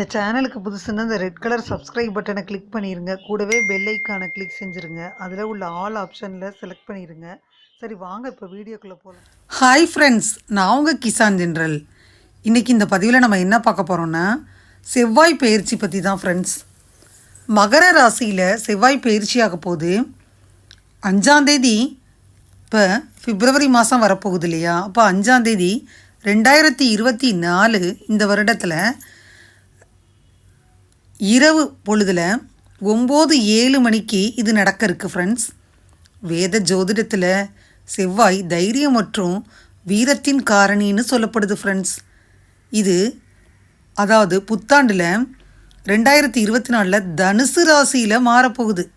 இந்த சேனலுக்கு புதுசுன்னா இந்த ரெட் கலர் சப்ஸ்கிரைப் பட்டனை கிளிக் பண்ணிடுங்க கூடவே பெல் ஐக்கானை கிளிக் செஞ்சுருங்க. அதில் உள்ள ஆல் ஆப்ஷனில் செலக்ட் பண்ணிடுங்க சரி வாங்க இப்போ வீடியோக்குள்ளே போகலாம் ஹாய் ஃப்ரெண்ட்ஸ் நான் உங்கள் கிசான் ஜென்ரல். இன்றைக்கி இந்த பதிவில் நம்ம என்ன பார்க்க போகிறோம்னா செவ்வாய் பயிற்சி பற்றி தான் ஃப்ரெண்ட்ஸ் மகர ராசியில் செவ்வாய் பயிற்சியாக போகுது அஞ்சாந்தேதி இப்போ பிப்ரவரி மாதம் வரப்போகுது இல்லையா? அப்போ அஞ்சாந்தேதி ரெண்டாயிரத்தி இருபத்தி நாலு இந்த வருடத்தில் இரவு பொழுதில் ஒம்பது ஏழு மணிக்கு இது நடக்க இருக்கு ஃப்ரெண்ட்ஸ் வேத ஜோதிடத்தில் செவ்வாய் தைரியம் மற்றும் வீரத்தின் காரணின்னு சொல்லப்படுது ஃப்ரெண்ட்ஸ் இது அதாவது புத்தாண்டில் ரெண்டாயிரத்தி இருபத்தி நாலில் தனுசு ராசியில் மாறப்போகுது.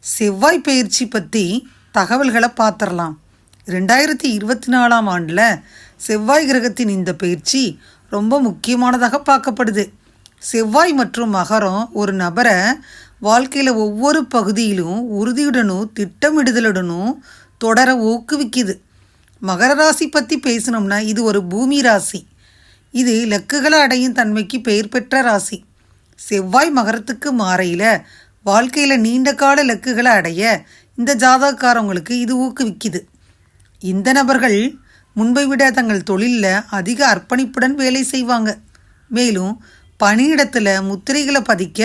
செவ்வாய் பயிற்சி பற்றி தகவல்களை பார்த்துடலாம் ரெண்டாயிரத்தி இருபத்தி நாலாம் ஆண்டில் செவ்வாய் கிரகத்தின் இந்த பயிற்சி ரொம்ப முக்கியமானதாக பார்க்கப்படுது. செவ்வாய் மற்றும் மகரம் ஒரு நபரை வாழ்க்கையில் ஒவ்வொரு பகுதியிலும் உறுதியுடனும் திட்டமிடுதலுடனும் தொடர ஊக்குவிக்குது. மகர ராசி பற்றி பேசினோம்னா இது ஒரு பூமி ராசி. இது இலக்குகளை அடையும் தன்மைக்கு பெயர் பெற்ற ராசி. செவ்வாய் மகரத்துக்கு மாறையில் வாழ்க்கையில் நீண்ட கால இலக்குகளை அடைய இந்த ஜாதகக்காரவங்களுக்கு இது ஊக்குவிக்குது. இந்த நபர்கள் முன்பை விட தங்கள் தொழிலில் அதிக அர்ப்பணிப்புடன் வேலை செய்வாங்க. மேலும் பணியிடத்தில் முத்திரைகளை பதிக்க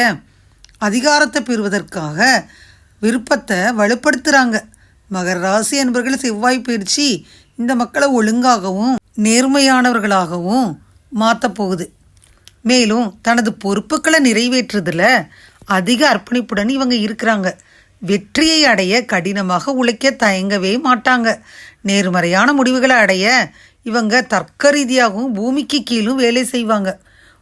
அதிகாரத்தை பெறுவதற்காக விருப்பத்தை வலுப்படுத்துகிறாங்க மகர ராசி என்பர்கள் செவ்வாய் பயிற்சி இந்த மக்களை ஒழுங்காகவும் நேர்மையானவர்களாகவும் மாற்ற போகுது. மேலும் தனது பொறுப்புகளை நிறைவேற்றுறதில் அதிக அர்ப்பணிப்புடன் இவங்க இருக்கிறாங்க. வெற்றியை அடைய கடினமாக உழைக்க தயங்கவே மாட்டாங்க. நேர்மறையான முடிவுகளை அடைய இவங்க தர்க்க ரீதியாகவும் பூமிக்கு கீழும் வேலை செய்வாங்க.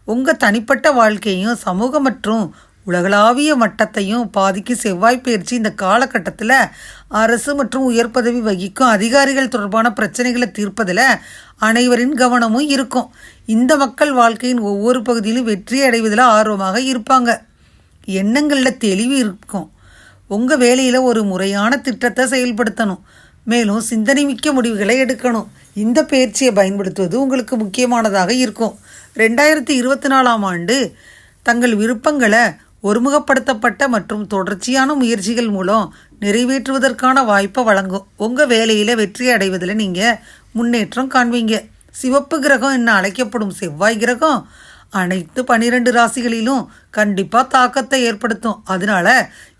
உங்கள் தனிப்பட்ட வாழ்க்கையும் சமூக மற்றும் உலகளாவிய மட்டத்தையும் பாதிக்கும் செவ்வாய் பயிற்சி இந்த காலகட்டத்தில் அரசு மற்றும் உயர் பதவி வகிக்கும் அதிகாரிகள் தொடர்பான பிரச்சனைகளை தீர்ப்பதில் அனைவரின் கவனமும் இருக்கும். இந்த மக்கள் வாழ்க்கையின் ஒவ்வொரு பகுதியிலும் வெற்றி அடைவதில் ஆர்வமாக இருப்பாங்க. எண்ணங்களில் தெளிவு இருக்கும். உங்கள் வேலையில் ஒரு முறையான திட்டத்தை செயல்படுத்தணும். மேலும் சிந்தனை மிக்க முடிவுகளை எடுக்கணும். இந்த பயிற்சியை பயன்படுத்துவது உங்களுக்கு முக்கியமானதாக இருக்கும். ரெண்டாயிரத்தி இருபத்தி நாலாம் ஆண்டு தங்கள் விருப்பங்களை ஒருமுகப்படுத்தப்பட்ட மற்றும் தொடர்ச்சியான முயற்சிகள் மூலம் நிறைவேற்றுவதற்கான வாய்ப்பை வழங்கும் உங்கள் வேலையில் வெற்றி அடைவதில் நீங்கள் முன்னேற்றம் காண்பீங்க. சிவப்பு கிரகம் என்ன அழைக்கப்படும் செவ்வாய் கிரகம் அனைத்து பனிரெண்டு ராசிகளிலும் கண்டிப்பாக தாக்கத்தை ஏற்படுத்தும். அதனால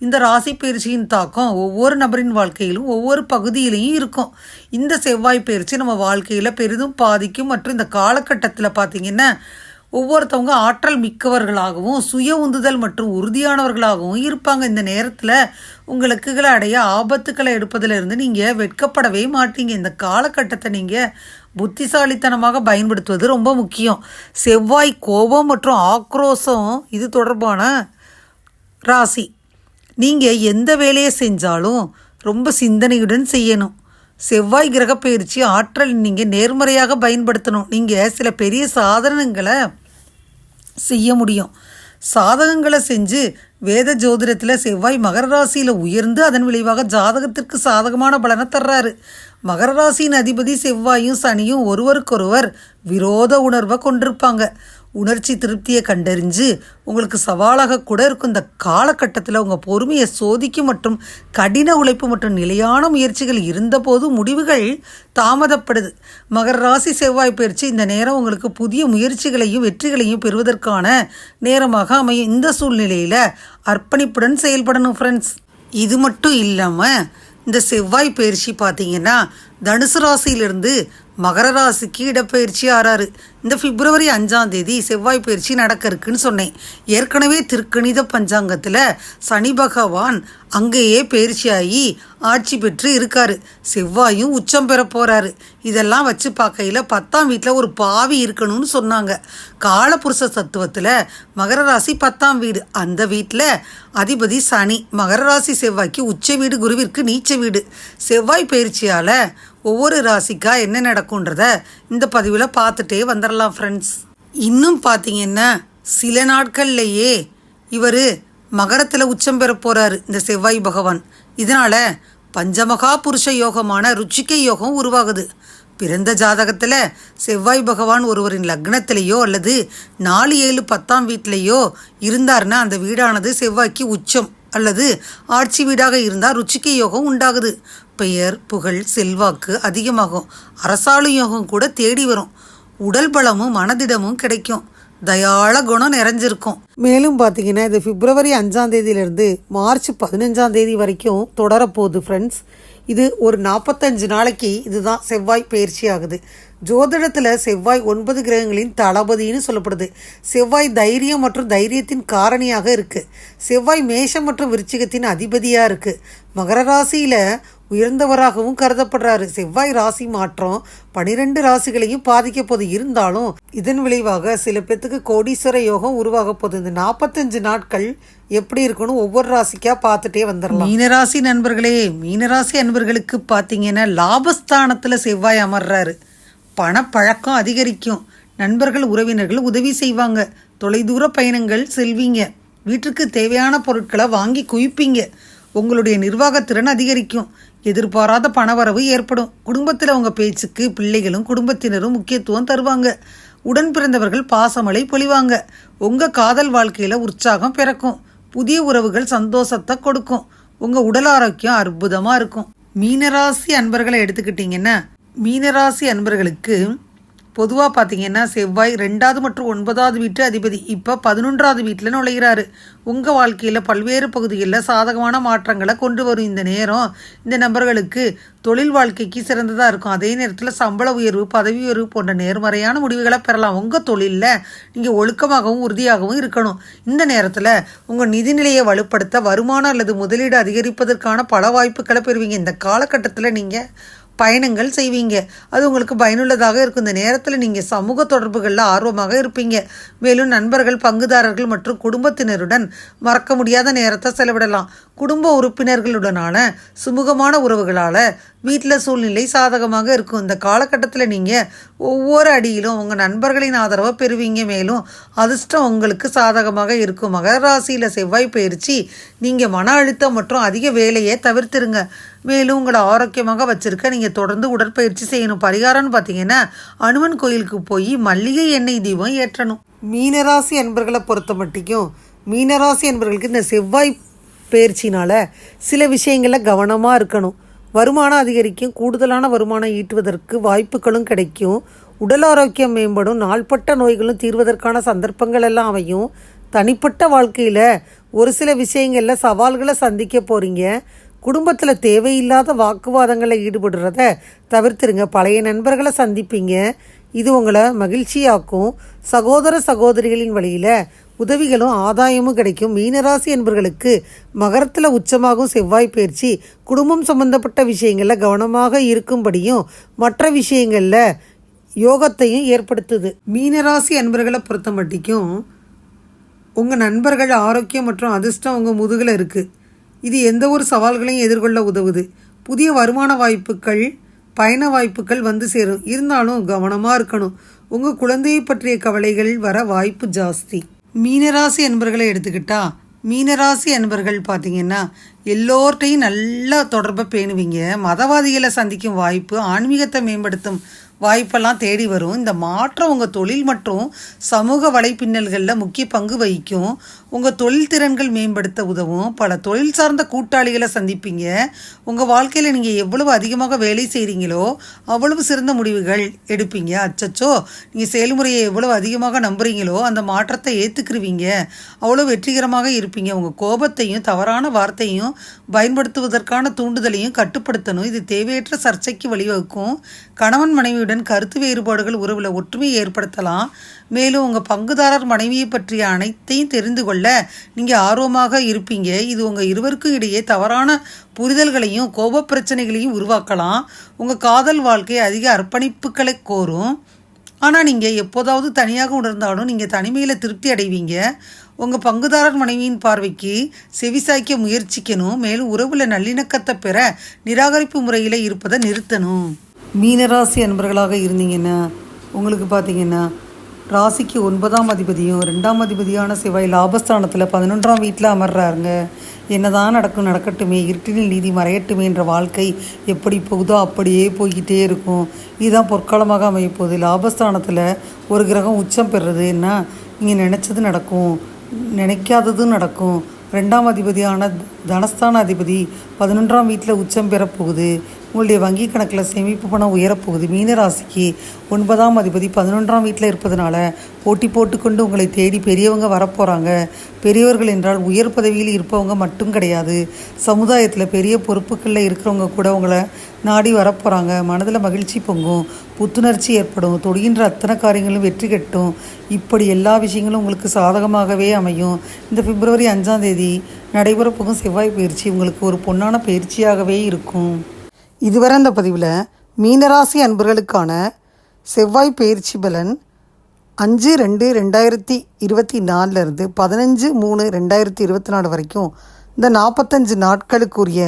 இந்த ராசி பயிற்சியின் தாக்கம் ஒவ்வொரு நபரின் வாழ்க்கையிலும் ஒவ்வொரு பகுதியிலையும் இருக்கும். இந்த செவ்வாய் பயிற்சி நம்ம வாழ்க்கையில் பெரிதும் பாதிக்கும். மற்றும் இந்த காலகட்டத்தில் பார்த்தீங்கன்னா ஒவ்வொருத்தவங்க ஆற்றல் மிக்கவர்களாகவும் சுய உந்துதல் மற்றும் உறுதியானவர்களாகவும் இருப்பாங்க. இந்த நேரத்தில் உங்களுக்குகளை அடைய ஆபத்துக்களை எடுப்பதிலிருந்து நீங்கள் வெட்கப்படவே மாட்டீங்க. இந்த காலகட்டத்தை நீங்கள் புத்திசாலித்தனமாக பயன்படுத்துவது ரொம்ப முக்கியம். செவ்வாய் கோபம் மற்றும் ஆக்ரோஷம் இது தொடர்பான ராசி. நீங்கள் எந்த வேலையை செஞ்சாலும் ரொம்ப சிந்தனையுடன் செய்யணும். செவ்வாய் கிரக பயிற்சி ஆற்றல் நீங்கள் நேர்மறையாக பயன்படுத்தணும். நீங்கள் சில பெரிய சாதனங்களை செய்ய முடியும். சாதகங்களை செஞ்சு வேத ஜோதிடத்தில் செவ்வாய் மகர ராசியில் உயர்ந்து அதன் விளைவாக ஜாதகத்திற்கு சாதகமான பலனை தர்றாரு. மகர ராசியின் அதிபதி செவ்வாயும் சனியும் ஒருவருக்கொருவர் விரோத உணர்வை கொண்டிருப்பாங்க. உணர்ச்சி திருப்தியை கண்டறிஞ்சு உங்களுக்கு சவாலாக கூட இருக்கும் இந்த காலகட்டத்தில் உங்கள் பொறுமையை சோதிக்கும் மற்றும் கடின உழைப்பு மற்றும் நிலையான முயற்சிகள் இருந்தபோது முடிவுகள் தாமதப்படுது. மகர ராசி செவ்வாய் பயிற்சி இந்த நேரம் உங்களுக்கு புதிய முயற்சிகளையும் வெற்றிகளையும் பெறுவதற்கான நேரமாக அமையும். இந்த சூழ்நிலையில் அர்ப்பணிப்புடன் செயல்படணும் ஃப்ரெண்ட்ஸ் இது மட்டும் இல்லாமல் இந்த செவ்வாய் பயிற்சி பார்த்தீங்கன்னா தனுசு ராசியிலிருந்து மகர ராசிக்கு இடப்பெயர்ச்சி ஆறாறு. இந்த பிப்ரவரி அஞ்சாம் தேதி செவ்வாய் பயிற்சி நடக்க இருக்குன்னு சொன்னேன். ஏற்கனவே திருக்கணித பஞ்சாங்கத்தில் சனி பகவான் அங்கேயே பயிற்சியாகி ஆட்சி பெற்று இருக்காரு. செவ்வாயும் உச்சம் பெற போறாரு. இதெல்லாம் வச்சு பார்க்கையில் பத்தாம் வீட்டில் ஒரு பாவி இருக்கணும்னு சொன்னாங்க. காலபுருஷ தத்துவத்தில் மகர ராசி பத்தாம் வீடு. அந்த வீட்டில் அதிபதி சனி. மகர ராசி செவ்வாய்க்கு உச்ச வீடு குருவிற்கு நீச்ச வீடு. செவ்வாய் பயிற்சியால் ஒவ்வொரு ராசிக்கா என்ன நடக்கும்ன்றத இந்த பதிவில் பார்த்துட்டே வந்துடலாம் ஃப்ரெண்ட்ஸ் இன்னும் பார்த்தீங்கன்னா சில நாட்கள்லையே இவர் மகரத்தில் உச்சம் பெற போகிறாரு இந்த செவ்வாய் பகவான். இதனால் பஞ்சமகா புருஷ யோகமான ருச்சிக்கை யோகம் உருவாகுது. பிறந்த ஜாதகத்தில் செவ்வாய் பகவான் ஒருவரின் லக்னத்திலேயோ அல்லது நாலு ஏழு பத்தாம் வீட்டிலேயோ இருந்தார்னா அந்த வீடானது செவ்வாய்க்கு உச்சம். அல்லது ஆட்சி வீடாக இருந்தால் ருச்சிக்க யோகம் உண்டாகுது. பெயர் புகழ் செல்வாக்கு அதிகமாகும். அரசாளும் யோகம் கூட தேடி வரும். உடல் பலமும் மனதிடமும் கிடைக்கும். தயாள குணம் நிறைஞ்சிருக்கும். மேலும் பார்த்தீங்கன்னா இது பிப்ரவரி அஞ்சாம் தேதியிலிருந்து மார்ச் பதினஞ்சாம் தேதி வரைக்கும் தொடரப்போகுது ஃப்ரெண்ட்ஸ் இது ஒரு நாற்பத்தஞ்சு நாளைக்கு இதுதான் செவ்வாய் பயிற்சி ஆகுது ஜோதிடத்தில் செவ்வாய் ஒன்பது கிரகங்களின் தளபதின்னு சொல்லப்படுது. செவ்வாய் தைரியம் மற்றும் தைரியத்தின் காரணியாக இருக்குது செவ்வாய் மேஷம் மற்றும் விருச்சிகத்தின் அதிபதியாக இருக்குது மகர ராசியில் உயர்ந்தவராகவும் கருதப்படுறாரு. செவ்வாய் ராசி மாற்றம் பனிரெண்டு ராசிகளையும் பாதிக்க போது. இருந்தாலும் இதன் விளைவாக சில பேத்துக்கு கோடீஸ்வர யோகம் உருவாக போகுது இந்த நாற்பத்தஞ்சு நாட்கள் எப்படி இருக்குன்னு ஒவ்வொரு ராசிக்கா பார்த்துட்டே வந்துடலாம் மீனராசி நண்பர்களே மீனராசி நண்பர்களுக்கு பார்த்தீங்கன்னா லாபஸ்தானத்தில் செவ்வாய் அமர்றாரு. பணப்பழக்கம் அதிகரிக்கும். நண்பர்கள் உறவினர்கள் உதவி செய்வாங்க. தொலைதூர பயணங்கள் செல்வீங்க. வீட்டுக்கு தேவையான பொருட்களை வாங்கி குவிப்பீங்க. உங்களுடைய நிர்வாகத்திறன் அதிகரிக்கும். எதிர்பாராத பணவரவு ஏற்படும். குடும்பத்தில் அவங்க பேச்சுக்கு பிள்ளைகளும் குடும்பத்தினரும் முக்கியத்துவம் தருவாங்க. உடன் பிறந்தவர்கள் பாசமழை பொழிவாங்க. உங்கள் காதல் வாழ்க்கையில் உற்சாகம் பிறக்கும். புதிய உறவுகள் சந்தோஷத்தை கொடுக்கும். உங்கள் உடல் ஆரோக்கியம் அற்புதமாக இருக்கும். மீனராசி அன்பர்களை எடுத்துக்கிட்டிங்கன்னா மீனராசி அன்பர்களுக்கு பொதுவாக பார்த்தீங்கன்னா செவ்வாய் ரெண்டாவது மற்றும் ஒன்பதாவது வீட்டு அதிபதி. இப்போ பதினொன்றாவது வீட்டில் நுழைகிறாரு உங்கள் வாழ்க்கையில் பல்வேறு பகுதிகளில் சாதகமான மாற்றங்களை கொண்டு வரும் இந்த நேரம். இந்த நபர்களுக்கு தொழில் வாழ்க்கைக்கு சிறந்ததாக இருக்கும். அதே நேரத்தில் சம்பள உயர்வு பதவி உயர்வு போன்ற நேர்மறையான முடிவுகளை பெறலாம். உங்கள் தொழிலில் நீங்கள் ஒழுக்கமாகவும் உறுதியாகவும் இருக்கணும். இந்த நேரத்தில் உங்கள் நிதிநிலையை வலுப்படுத்த வருமானம் அல்லது முதலீடு அதிகரிப்பதற்கான பல வாய்ப்புகளை பெறுவீங்க. இந்த காலகட்டத்தில் நீங்கள் பயணங்கள் செய்வீங்க. அது உங்களுக்கு பயனுள்ளதாக இருக்கும். இந்த நேரத்தில் நீங்கள் சமூக தொடர்புகளில் ஆர்வமாக இருப்பீங்க. மேலும் நண்பர்கள் பங்குதாரர்கள் மற்றும் குடும்பத்தினருடன் மறக்க முடியாத நேரத்தை செலவிடலாம். குடும்ப உறுப்பினர்களுடனான சுமூகமான உறவுகளால் வீட்டில் சூழ்நிலை சாதகமாக இருக்கும். இந்த காலகட்டத்தில் நீங்கள் ஒவ்வொரு அடியிலும் உங்கள் நண்பர்களின் ஆதரவை பெறுவீங்க. மேலும் அதிர்ஷ்டம் உங்களுக்கு சாதகமாக இருக்கும். மகர ராசியில் செவ்வாய் பயிற்சி நீங்கள் மன அழுத்தம் மற்றும் அதிக வேலையை தவிர்த்துருங்க. மேலும் உங்களை ஆரோக்கியமாக வச்சுருக்க நீங்கள் தொடர்ந்து உடற்பயிற்சி செய்யணும். பரிகாரம்னு பார்த்தீங்கன்னா அனுமன் கோயிலுக்கு போய் மல்லிகை எண்ணெய் தீபம் ஏற்றணும். மீனராசி அன்பர்களை பொறுத்த மட்டிக்கும் மீனராசி அன்பர்களுக்கு இந்த செவ்வாய் பயிற்சினால் சில விஷயங்களில் கவனமாக இருக்கணும். வருமானம் அதிகரிக்கும் கூடுதலான வருமானம் ஈட்டுவதற்கு வாய்ப்புகளும் கிடைக்கும். உடல் ஆரோக்கியம் மேம்படும் நாள்பட்ட நோய்களும் தீர்வதற்கான சந்தர்ப்பங்கள் எல்லாம் அமையும். தனிப்பட்ட வாழ்க்கையில் ஒரு சில விஷயங்களில் சவால்களை சந்திக்க போகிறீங்க குடும்பத்தில் தேவையில்லாத வாக்குவாதங்களில் ஈடுபடுறத தவிர்த்துருங்க. பழைய நண்பர்களை சந்திப்பீங்க. இது உங்களை மகிழ்ச்சியாக்கும். சகோதர சகோதரிகளின் வழியில் உதவிகளும் ஆதாயமும் கிடைக்கும். மீனராசி என்பவர்களுக்கு மகரத்தில் உச்சமாகும் செவ்வாய் பயிற்சி குடும்பம் சம்பந்தப்பட்ட விஷயங்களில் கவனமாக இருக்கும்படியும் மற்ற விஷயங்களில் யோகத்தையும் ஏற்படுத்துது. மீனராசி அன்பர்களை பொறுத்த மட்டிக்கும் உங்கள் நண்பர்கள் ஆரோக்கியம் மற்றும் அதிர்ஷ்டம் உங்கள் முதுகில் இருக்குது இது எந்த ஒரு சவால்களையும் எதிர்கொள்ள உதவுது. புதிய வருமான வாய்ப்புகள் பயண வாய்ப்புகள் வந்து சேரும். இருந்தாலும் கவனமாக இருக்கணும். உங்கள் குழந்தையை பற்றிய கவலைகள் வர வாய்ப்பு ஜாஸ்தி. மீனராசி என்பர்களை எடுத்துக்கிட்டா மீனராசி அன்பர்கள் பார்த்தீங்கன்னா எல்லோர்ட்டையும் நல்லா தொடர்பை பேணுவீங்க. மதவாதிகளை சந்திக்கும் வாய்ப்பு ஆன்மீகத்தை மேம்படுத்தும் வாய்ப்பெல்லாம் தேடி வரும். இந்த மாற்றம் உங்கள் தொழில் மற்றும் சமூக வலைப்பின்னல்களில் முக்கிய பங்கு வகிக்கும். உங்கள் தொழில் திறன்கள் மேம்படுத்த உதவும். பல தொழில் சார்ந்த கூட்டாளிகளை சந்திப்பீங்க. உங்கள் வாழ்க்கையில் நீங்கள் எவ்வளவு அதிகமாக வேலை செய்கிறீங்களோ அவ்வளவு சிறந்த முடிவுகள் எடுப்பீங்க. அச்சச்சோ நீங்கள் செயல்முறையை எவ்வளவு அதிகமாக நம்புறீங்களோ அந்த மாற்றத்தை ஏற்றுக்குருவீங்க அவ்வளோ வெற்றிகரமாக இருப்பீங்க. உங்கள் கோபத்தையும் தவறான வார்த்தையும் பயன்படுத்துவதற்கான தூண்டுதலையும் கட்டுப்படுத்தணும். இது தேவையற்ற சர்ச்சைக்கு வழிவகுக்கும். கணவன் மனைவியுடன் கருத்து வேறுபாடுகள் உறவில் ஒற்றுமையை ஏற்படுத்தலாம். மேலும் உங்கள் பங்குதாரர் மனைவியை பற்றிய அனைத்தையும் தெரிந்து கொள்ள நீங்கள் ஆர்வமாக இருப்பீங்க. இது உங்கள் இருவருக்கும் இடையே தவறான புரிதல்களையும் கோப பிரச்சனைகளையும் உருவாக்கலாம். உங்கள் காதல் வாழ்க்கை அதிக அர்ப்பணிப்புகளை கோரும். ஆனால் நீங்கள் எப்போதாவது தனியாக உணர்ந்தாலும் நீங்கள் தனிமையில் திருப்தி அடைவீங்க. உங்கள் பங்குதாரர் மனைவியின் பார்வைக்கு செவிசாய்க்க முயற்சிக்கணும். மேலும் உறவில் நல்லிணக்கத்தை பெற நிராகரிப்பு முறையில் இருப்பதை நிறுத்தணும். மீனராசி அன்பர்களாக இருந்தீங்கன்னா உங்களுக்கு பார்த்தீங்கன்னா ராசிக்கு ஒன்பதாம் அதிபதியும் ரெண்டாம் அதிபதியான செவ்வாய் லாபஸ்தானத்தில் பதினொன்றாம் வீட்டில் அமர்றாருங்க. என்னதான் நடக்கும் நடக்கட்டுமே இருட்டினில் நீதி மறையட்டுமே என்ற வாழ்க்கை எப்படி போகுதோ அப்படியே போய்கிட்டே இருக்கும். இதுதான் பொற்காலமாக அமையப்போகுது. லாபஸ்தானத்தில் ஒரு கிரகம் உச்சம் பெறுறதுன்னா நீங்கள் நினச்சது நடக்கும் நினைக்காததும் நடக்கும். ரெண்டாம் அதிபதியான தனஸ்தான அதிபதி பதினொன்றாம் வீட்டில் உச்சம் பெறப்போகுது. உங்களுடைய வங்கி கணக்கில் சேமிப்பு பணம் உயரப்போகுது. மீன ராசிக்கு ஒன்பதாம் அதிபதி பதினொன்றாம் வீட்டில் இருப்பதனால போட்டி போட்டுக்கொண்டு உங்களை தேடி பெரியவங்க வரப்போகிறாங்க பெரியவர்கள் என்றால் உயர் பதவியில் இருப்பவங்க மட்டும் கிடையாது. சமுதாயத்தில் பெரிய பொறுப்புகளில் இருக்கிறவங்க கூட உங்களை நாடி வரப்போகிறாங்க மனதில் மகிழ்ச்சி பொங்கும். புத்துணர்ச்சி ஏற்படும். தொடுகின்ற அத்தனை காரியங்களும் வெற்றி கட்டும். இப்படி எல்லா விஷயங்களும் உங்களுக்கு சாதகமாகவே அமையும். இந்த பிப்ரவரி அஞ்சாம் தேதி நடைபெற போகும் செவ்வாய் பயிற்சி உங்களுக்கு ஒரு பொன்னான பயிற்சியாகவே இருக்கும். இதுவரை இந்த பதிவில் மீனராசி அன்பர்களுக்கான செவ்வாய் பயிற்சி பலன் அஞ்சு ரெண்டு ரெண்டாயிரத்தி இருபத்தி நாலுலேருந்து பதினஞ்சு மூணு ரெண்டாயிரத்தி இருபத்தி நாலு வரைக்கும் இந்த நாற்பத்தஞ்சு நாட்களுக்குரிய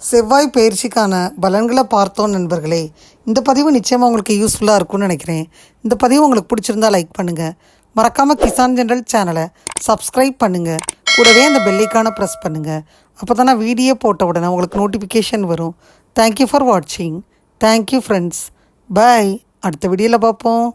செவ்வாய் பயிற்சிக்கான பலன்களை பார்த்தோம் நண்பர்களே. இந்த பதிவு நிச்சயமாக உங்களுக்கு யூஸ்ஃபுல்லாக இருக்கும்னு நினைக்கிறேன். இந்த பதிவு உங்களுக்கு பிடிச்சிருந்தா லைக் பண்ணுங்கள் மறக்காமல் கிசான் ஜென்ரல் சேனலை சப்ஸ்கிரைப் பண்ணுங்கள் கூடவே அந்த பெல்லைக்கான ப்ரெஸ் பண்ணுங்கள் அப்போ தான் வீடியோ போட்ட உடனே உங்களுக்கு நோட்டிஃபிகேஷன் வரும். தேங்க்யூ ஃபார் வாட்சிங் தேங்க்யூ ஃப்ரெண்ட்ஸ் பை அடுத்த வீடியோவில் பார்ப்போம்.